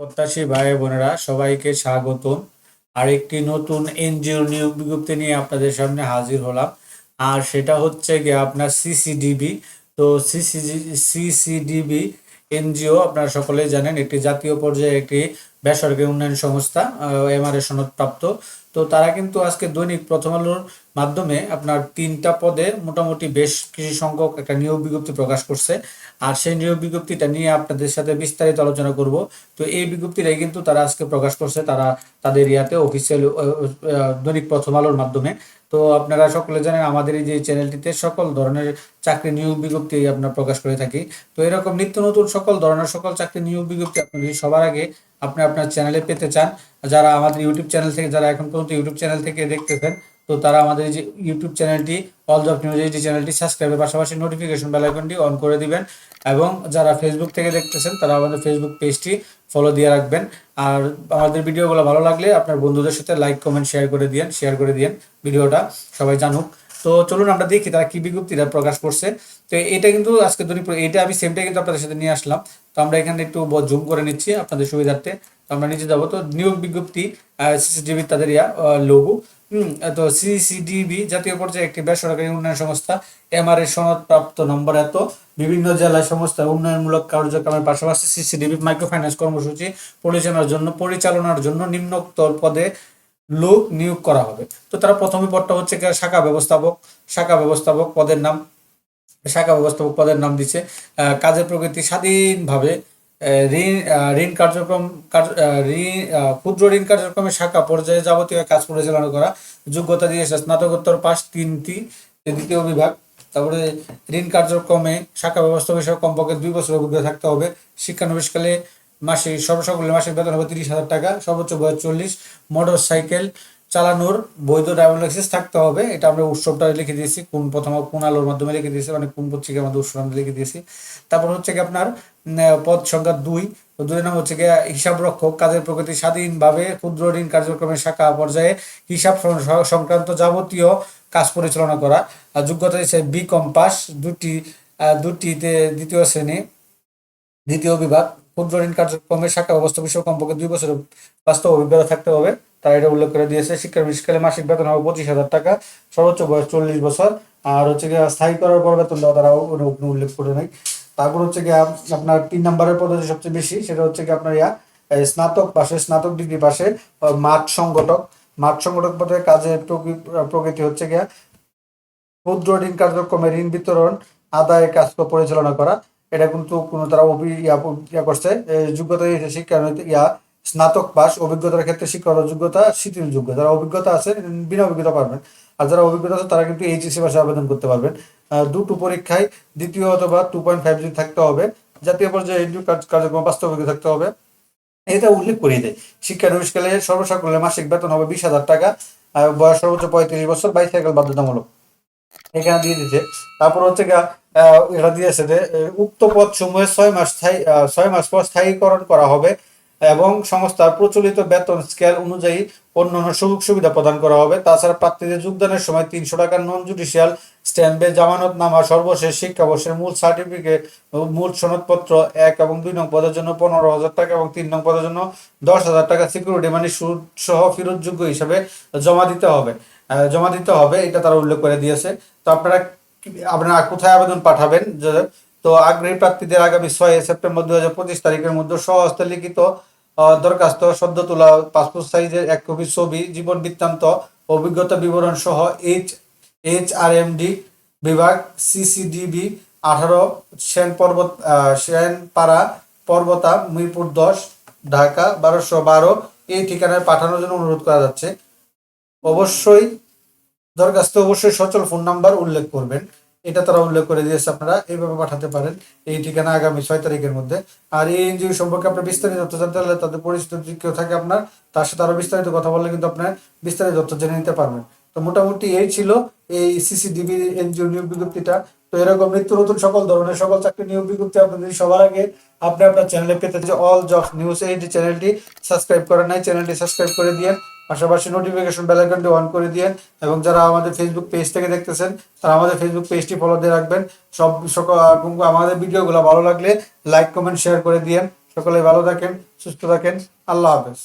প্রত্যাশী ভাই বোনেরা, সবাইকে স্বাগতম। আরেকটি নতুন এনজিও নিয়োগ বিজ্ঞপ্তি নিয়ে আপনাদের সামনে হাজির হলাম। আর সেটা হচ্ছে গিয়ে আপনার সিসিডিবি। তো সিসিডিবি এনজিও, আপনারা সকলেই জানেন, একটি জাতীয় পর্যায়ে একটি বেসরকারি উন্নয়ন সংস্থা এমআরএ সনদপ্রাপ্ত। তো তারা কিন্তু আজকে দৈনিক প্রথম আলোর মাধ্যমে আপনার তিনটা পদে মোটামুটি বেশ কিছু সংখ্যক একটা নিয়োগ বিজ্ঞপ্তি প্রকাশ করছে। আর সেই নিয়োগ বিজ্ঞপ্তিটা নিয়ে আপনাদের সাথে বিস্তারিত আলোচনা করব। তো এই বিজ্ঞপ্তিটাই কিন্তু তারা আজকে প্রকাশ করছে। তারা তাদের ইয়াতে অফিসিয়াল দৈনিক প্রথম আলোর মাধ্যমে। তো আপনারা সকলে জানেন আমাদের এই যে চ্যানেলটিতে সকল ধরনের চাকরি নিয়োগ বিজ্ঞপ্তি আপনার প্রকাশ করে থাকি। তো এরকম নিত্য নতুন সকল ধরনের সকল চাকরি নিয়োগ বিজ্ঞপ্তি আপনি সবার আগে আপনি আপনার চ্যানেলে পেতে চান, যারা আমাদের ইউটিউব চ্যানেল থেকে, যারা এখন পর্যন্ত ইউটিউব চ্যানেল থেকে দেখতেছেন তো তারা আমাদের যে ইউটিউব চ্যানেলটি অল জব নিউজ এই যে চ্যানেলটি সাবস্ক্রাইবের পাশাপাশি নোটিফিকেশন বেল আইকনটি অন করে দিবেন এবং যারা ফেসবুক থেকে দেখতেছেন, তারা আমাদের ফেসবুক পেজটি ফলো দিয়ে রাখবেন। আর আমাদের ভিডিওগুলো ভালো লাগলে আপনার বন্ধুদের সাথে লাইক কমেন্ট শেয়ার করে দিয়েন শেয়ার করে দিয়েন ভিডিওটা, সবাই জানুক। তো চলুন আমরা দেখি তারা কি বিজ্ঞপ্তিটা প্রকাশ করছে। তো এটা কিন্তু আজকে দুটি এটা আমি সেমটা কিন্তু আপনাদের সাথে নিয়ে আসলাম। তো আমরা এখানে একটু জুম করে নিচ্ছি আপনাদের সুবিধার্থে। তো আমরা নিচে যাব। তো নিয়োগ বিজ্ঞপ্তি সিসিটিভি তাদের ইয়া লঘু তো সিসিডিবি জাতীয় পর্যায়ে একটি বেসরকারি উন্নয়ন সংস্থা এমআরএ সনদপ্রাপ্ত নম্বর এত। বিভিন্ন জেলায় সমস্ত উন্নয়নমূলক কার্যক্রমের পাশাপাশি সিসিডিবি মাইক্রো ফাইন্যান্স কর্মসূচি পরিচালনার জন্য পরিচালনার জন্য নিম্নোক্ত পদে লোক নিয়োগ করা হবে। তো তারা প্রথমে পদটা হচ্ছে শাখা ব্যবস্থাপক। শাখা ব্যবস্থাপক পদের নাম, শাখা ব্যবস্থাপক পদের নাম দিচ্ছে কাজের প্রকৃতি স্বাধীনভাবে ঋণ ঋণ কার্যক্রম, কার্য- ঋণ ক্ষুদ্র ঋণ কার্যক্রমের শাখা পর্যায়ে যাবতীয় কাজ পরিচালনা করা, যোগ্যতা দিয়েছে স্নাতকোত্তর পাস তিনটি দ্বিতীয় বিভাগ। তারপরে ঋণ কার্যক্রমে শাখা ব্যবস্থা বিষয়ে কমপক্ষে দুই বছর অভিজ্ঞতা থাকতে হবে। শিক্ষানবিশকালে মাসিক সর্বসকলের মাসিক বেতন হবে তিরিশ হাজার টাকা, সর্বোচ্চ বয়স চল্লিশ। মোটর সাইকেল চালানোর বৈধ ড্রাইভিং লাইসেন্স থাকতে হবে। এটা আমরা উৎসবটা লিখে দিয়েছি, কোন প্রথম কোন আলোর মাধ্যমে লিখে দিয়েছি মানে কোন পত্রিকার মধ্যে উৎসব আমরা লিখে দিয়েছি। তারপর হচ্ছে কি আপনার পদ সংখ্যা দুই। দুই নাম হচ্ছে কি হিসাব রক্ষক। কাজের প্রকৃতি স্বাধীনভাবে ক্ষুদ্র ঋণ কার্যক্রমের শাখা পর্যায়ে হিসাব সংক্রান্ত যাবতীয় কাজ পরিচালনা করা। আর যোগ্যতা দিচ্ছে বি কম্পাস, দুটি দুটিতে দ্বিতীয় শ্রেণি, দ্বিতীয় বিভাগ। ক্ষুদ্র ঋণ কার্যক্রমের শাখা অবস্থা বিষয়ে কমপক্ষে দুই বছরের বাস্তব অভিজ্ঞতা থাকতে হবে। তারা এটা উল্লেখ করে দিয়েছে, শিক্ষার বিশেষকালে মাসিক বেতন হবে পঁচিশ হাজার টাকা, সর্বোচ্চ বয়স চল্লিশ বছর। আর হচ্ছে গিয়ে স্থায়ী করার পর বেতন দেওয়া তারা উল্লেখ করে নাই তারপর হচ্ছে গিয়ে আপনার তিন নম্বরের পদ্ধতি সবচেয়ে বেশি, সেটা হচ্ছে গিয়ে আপনার ইয়া স্নাতক পাশে, স্নাতক ডিগ্রি পাশে মাঠ সংগঠক। মাঠ সংগঠক পদে কাজের প্রকৃ- প্রকৃতি হচ্ছে গিয়া ক্ষুদ্র ঋণ কার্যক্রমে ঋণ বিতরণ, আদায়ের কাজ পরিচালনা করা। এটা কিন্তু কোনো তারা অভি, ইয়া করছে। যোগ্যতা শিক্ষা ইয়া, স্নাতক পাস অভিজ্ঞতার ক্ষেত্রে শিক্ষাগত যোগ্যতা, শিথিল যোগ্য যারা অভিজ্ঞতা আছে, বিনা অভিজ্ঞতা পারবেন। আর যারা অভিজ্ঞতা আছে, তারা কিন্তু এইচএসসি পাশে আবেদন করতে পারবেন। দুটো পরীক্ষায় দ্বিতীয় অথবা টু পয়েন্ট ফাইভ যদি থাকতে হবে, জাতীয় পর্যায়ে এনজিও কার্যক্রম বাস্তব অভিজ্ঞতা থাকতে হবে। এটা উল্লেখ করিয়ে দেয়। শিক্ষা শিক্ষানবিশকালে সর্বসাকুল্যে মাসিক বেতন হবে বিশ হাজার টাকা বয়স সর্বোচ্চ পঁয়ত্রিশ বছর, বাইসাইকেল বাধ্যতামূলক। এখানে দিয়ে দিচ্ছে তারপর হচ্ছে এটা দিয়েছে যে, উক্ত পদ সমূহে ছয় মাস স্থায়ী ছয় মাস পর স্থায়ীকরণ করা হবে। এবং সংস্থার প্রচলিত বেতন স্কেল অনুযায়ী অন্যান্য সুযোগ সুবিধা প্রদান করা হবে। তাছাড়া প্রার্থীদের যোগদানের সময় তিনশো টাকার নন জুডিশিয়াল স্ট্যাম্পে জামানত নামা সর্বশেষ শিক্ষাবর্ষের মূল সার্টিফিকেট মূল সনদপত্র এক এবং দুই নং পদের জন্য পনেরো হাজার টাকা এবং তিন নং পদের জন্য দশ হাজার টাকা সিকিউরিটি মানে সুদ সহ ফেরতযোগ্য হিসাবে জমা দিতে হবে। জমা দিতে হবে, এটা তারা উল্লেখ করে দিয়েছে। তো আপনারা আপনারা কোথায় আবেদন পাঠাবেন? তো আগ্রহী প্রার্থীদের আগামী ছয় সেপ্টেম্বর দু হাজার পঁচিশ তারিখের মধ্যে স্বহস্তে লিখিত দরখাস্ত, সদ্য তোলা পাসপোর্ট সাইজের এক কপি ছবি, জীবন বৃত্তান্ত, অভিজ্ঞতা বিবরণ সহ H H R M D বিভাগ সিসিডিবি আঠারো, সেন পর্বত সেনপাড়া, পর্বতা, মিরপুর দশ, ঢাকা বারোশো বারো। এই ঠিকানায় পাঠানোর জন্য অনুরোধ করা যাচ্ছে। অবশ্যই, দরখাস্ত অবশ্যই সচল ফোন নাম্বার উল্লেখ করবেন। এটা তারা উল্লেখ করে দিয়েছে আপনারা, এইভাবে পাঠাতে পারেন এই ঠিকানা আগামী ছয় তারিখের মধ্যে। আর এই এনজিও সম্পর্কে আপনার বিস্তারিত তথ্য জানতে হলে তাদের পরিচিত কেউ থাকে আপনার, তার সাথে আরও বিস্তারিত কথা বললে কিন্তু আপনার বিস্তারিত তথ্য জেনে নিতে পারবেন। তো মোটামুটি এই ছিল এই সিসিডিবি এনজিও নিয়োগ বিজ্ঞপ্তিটা। তো এরকম নিত্য নতুন সকল ধরনের সকল চাকরি নিয়োগ বিজ্ঞপ্তি আপনাদের সবার আগে আপনি আপনার চ্যানেলে পেতে অল জব নিউজ এই যে চ্যানেলটি সাবস্ক্রাইব করেন নাই চ্যানেলটি সাবস্ক্রাইব করে দিয়ে পাশাপাশি নোটিফিকেশন বেল আইকনটি অন করে দিয়ে এবং যারা আমাদের ফেসবুক পেজ থেকে দেখতেছেন, তারা আমাদের ফেসবুক পেজটি ফলো দিয়ে রাখবেন। সব সকল আমাদের ভিডিওগুলো ভালো লাগলে লাইক কমেন্ট শেয়ার করে দিয়েন। সকলে ভালো থাকেন, সুস্থ থাকেন। আল্লাহ হাফেজ।